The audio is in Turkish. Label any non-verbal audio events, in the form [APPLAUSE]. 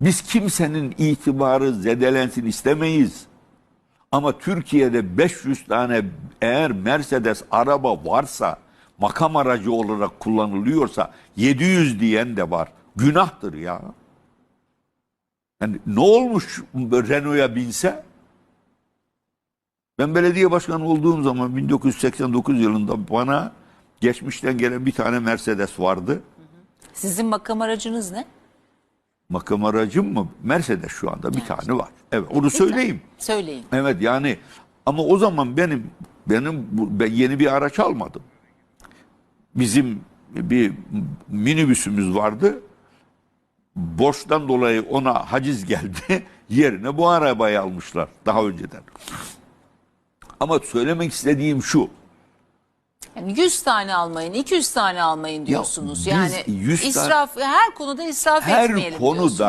Biz kimsenin itibarı zedelensin istemeyiz. Ama Türkiye'de 500 tane eğer Mercedes araba varsa makam aracı olarak kullanılıyorsa 700 diyen de var. Günahtır ya. Yani ne olmuş Renault'a binse? Ben belediye başkanı olduğum zaman 1989 yılında bana geçmişten gelen bir tane Mercedes vardı. Sizin makam aracınız ne? Makam aracım mı? Mercedes şu anda bir tane var. Evet onu söyleyeyim. Söyleyin. Evet yani ama o zaman benim benim bu- ben yeni bir araç almadım. Bizim bir minibüsümüz vardı. Borçtan dolayı ona haciz geldi. [LAUGHS] Yerine bu arabayı almışlar daha önceden. Ama söylemek istediğim şu. Yani 100 tane almayın, 200 tane almayın diyorsunuz. biz yani 100 tane- israf her konuda israf Her etmeyelim konuda diyorsunuz.